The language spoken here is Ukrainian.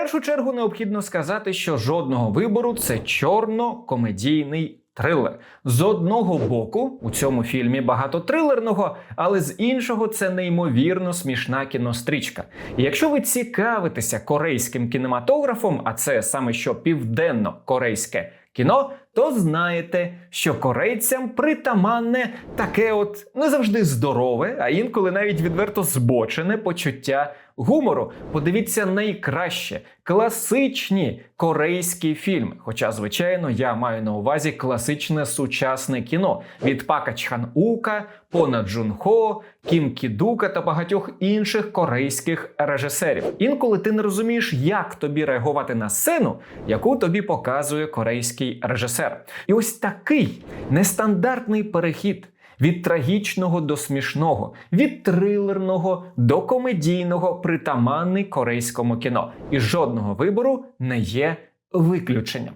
першу чергу необхідно сказати, що жодного вибору це чорно-комедійний трилер. З одного боку, у цьому фільмі багато трилерного, але з іншого це неймовірно смішна кінострічка. І якщо ви цікавитеся корейським кінематографом, а це саме що південно-корейське кіно, то знаєте, що корейцям притаманне таке от не завжди здорове, а інколи навіть відверто збочене почуття гумору. Подивіться найкраще класичні корейські фільми. Хоча, звичайно, я маю на увазі класичне сучасне кіно від Пака Чхан Ука, Пона Джун Хо, Кім Кідука та багатьох інших корейських режисерів. Інколи ти не розумієш, як тобі реагувати на сцену, яку тобі показує корейський режисер. І ось такий нестандартний перехід. Від трагічного до смішного, від трилерного до комедійного притаманний корейському кіно. І жодного вибору не є виключенням.